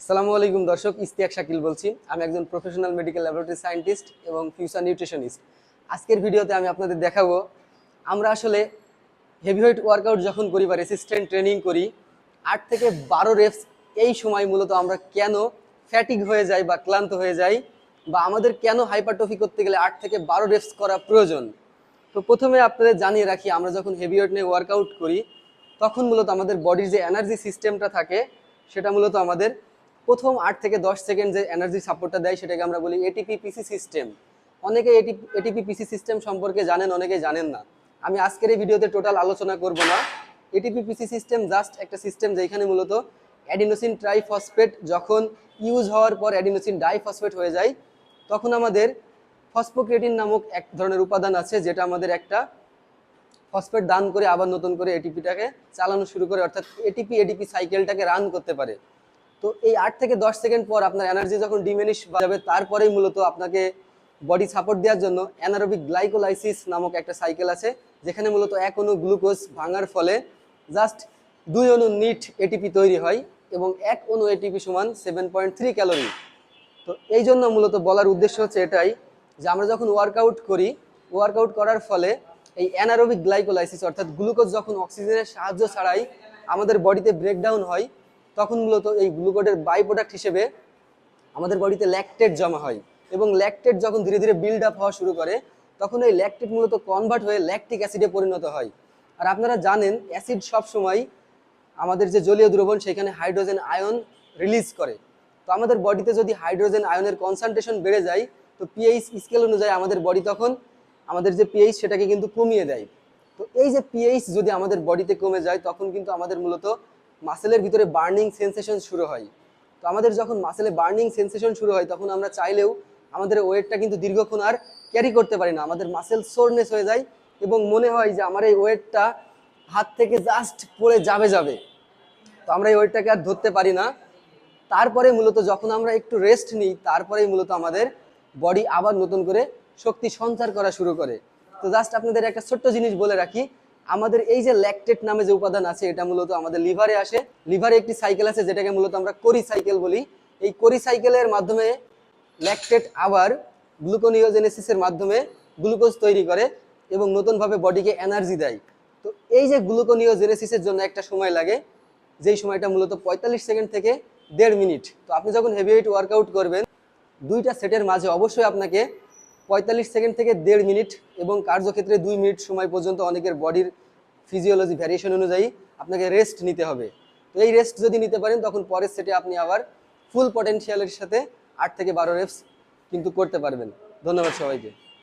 আসসালামু আলাইকুম দর্শক ইস্তিয়াক শাকিল বলছি। আমি একজন প্রফেশনাল মেডিকেল ল্যাবরেটরি সায়েন্টিস্ট এবং ফিউচার নিউট্রিশনিস্ট আজকের ভিডিওতে আমি আপনাদের দেখাবো, আমরা আসলে হেভিওয়েট ওয়ার্কআউট যখন করি বা রেসিস্ট্যান্ট ট্রেনিং করি, আট থেকে বারো রেপস এই সময় মূলত আমরা কেন ফ্যাটিক হয়ে যাই বা ক্লান্ত হয়ে যাই বা আমাদের কেন হাইপারট্রফি করতে গেলে আট থেকে বারো রেপস করা প্রয়োজন? তো প্রথমে আপনাদের জানিয়ে রাখি, আমরা যখন হেভিওয়েট নিয়ে ওয়ার্কআউট করি, তখন মূলত আমাদের বডির যে এনার্জি সিস্টেমটা থাকে, সেটা মূলত আমাদের প্রথম আট থেকে দশ সেকেন্ড যে এনার্জি সাপোর্টটা দেয় সেটাকে আমরা বলি এটিপি পিসি সিস্টেম অনেকে এটিপি পিসি সিস্টেম সম্পর্কে জানেন, অনেকে জানেন না। আমি আজকের এই ভিডিওতে টোটাল আলোচনা করব না। এটিপি পিসি সিস্টেম জাস্ট একটা সিস্টেম যেখানে মূলত অ্যাডিনোসিন ট্রাইফসফেট যখন ইউজ হওয়ার পর অ্যাডিনোসিন ডাইফসফেট হয়ে যায়, তখন আমাদের ফসফোক্রেটিন নামক এক ধরনের উপাদান আছে যেটা আমাদের একটা ফসফেট দান করে আবার নতুন করে এটিপিটাকে চালানো শুরু করে, অর্থাৎ এটিপি এটিপি সাইকেলটাকে রান করতে পারে। তো এই আট থেকে দশ সেকেন্ড পর আপনার এনার্জি যখন ডিমিনিশ যাবে, তারপরেই মূলত আপনাকে বডি সাপোর্ট দেওয়ার জন্য অ্যানারোবিক গ্লাইকোলাইসিস নামক একটা সাইকেল আছে, যেখানে মূলত এক অণু গ্লুকোজ ভাঙার ফলে জাস্ট দুই অণু নিট এটিপি তৈরি হয় এবং এক অণু এটিপি সমান সেভেন পয়েন্ট থ্রি ক্যালোরি তো এই জন্য মূলত বলার উদ্দেশ্য হচ্ছে এটাই যে আমরা যখন ওয়ার্কআউট করি ওয়ার্কআউট করার ফলে এই অ্যানারোবিক গ্লাইকোলাইসিস অর্থাৎ গ্লুকোজ যখন অক্সিজেনের সাহায্য ছাড়াই আমাদের বডিতে ব্রেকডাউন হয় তখন মূলত এই গ্লুকোজের বাই প্রোডাক্ট হিসেবে আমাদের বডিতে ল্যাকটেট জমা হয় এবং ল্যাকটেট যখন ধীরে ধীরে বিল্ড আপ হওয়া শুরু করে, তখন এই ল্যাকটেট মূলত কনভার্ট হয়ে ল্যাকটিক অ্যাসিডে পরিণত হয়। আর আপনারা জানেন অ্যাসিড সবসময় আমাদের যে জলীয় দ্রবণ, সেখানে হাইড্রোজেন আয়ন রিলিজ করে। তো আমাদের বডিতে যদি হাইড্রোজেন আয়নের কনসেন্ট্রেশন বেড়ে যায়, তো পিএইচ স্কেল অনুযায়ী আমাদের বডি তখন আমাদের যে পিএইচ সেটাকে কিন্তু কমিয়ে দেয়। তো এই যে পিএইচ যদি আমাদের বডিতে কমে যায়, তখন কিন্তু আমাদের মূলত মাসেলের ভিতরে বার্নিং সেন্সেশন শুরু হয়। তো আমাদের যখন মাসেলে বার্নিং সেন্সেশন শুরু হয়, তখন আমরা চাইলেও আমাদের ওয়েটটা কিন্তু দীর্ঘক্ষণ আর ক্যারি করতে পারি না। আমাদের মাসেল সোরনেস হয়ে যায় এবং মনে হয় যে আমার এই ওয়েটটা হাত থেকে জাস্ট পড়ে যাবে যাবে। তো আমরা এই ওয়েটটাকে আর ধরতে পারি না। তারপরে মূলত যখন আমরা একটু রেস্ট নিই, তারপরেই মূলত আমাদের বডি আবার নতুন করে শক্তি সঞ্চার করা শুরু করে। তো জাস্ট আপনাদের একটা ছোট্ট জিনিস বলে রাখি আমাদের এই যে ল্যাকটেট নামে যে উপাদান আছে, এটা মূলত আমাদের লিভারে আসে। লিভারে একটি সাইকেল আছে, যেটাকে মূলত আমরা করি সাইকেল বলি। এই করি সাইকেলের মাধ্যমে ল্যাকটেট আবার গ্লুকোনিওজেনেসিসের মাধ্যমে গ্লুকোজ তৈরি করে এবং নতুনভাবে বডিকে এনার্জি দেয়। তো এই যে গ্লুকোনিওজেনেসিসের জন্য একটা সময় লাগে, যেই সময়টা মূলত পঁয়তাল্লিশ সেকেন্ড থেকে দেড় মিনিট। তো আপনি যখন হেভিওয়েট ওয়ার্কআউট করবেন, দুইটা সেটের মাঝে অবশ্যই আপনাকে পঁয়তাল্লিশ সেকেন্ড থেকে দেড় মিনিট এবং কার্যক্ষেত্রে দুই মিনিট সময় পর্যন্ত অনেকের বডির ফিজিওলজি ভ্যারিয়েশন অনুযায়ী আপনাকে রেস্ট নিতে হবে। তো এই রেস্ট যদি নিতে পারেন, তখন পরের সেটে আপনি আবার ফুল পটেনশিয়ালের সাথে আট থেকে বারো রেপস কিন্তু করতে পারবেন। ধন্যবাদ সবাইকে।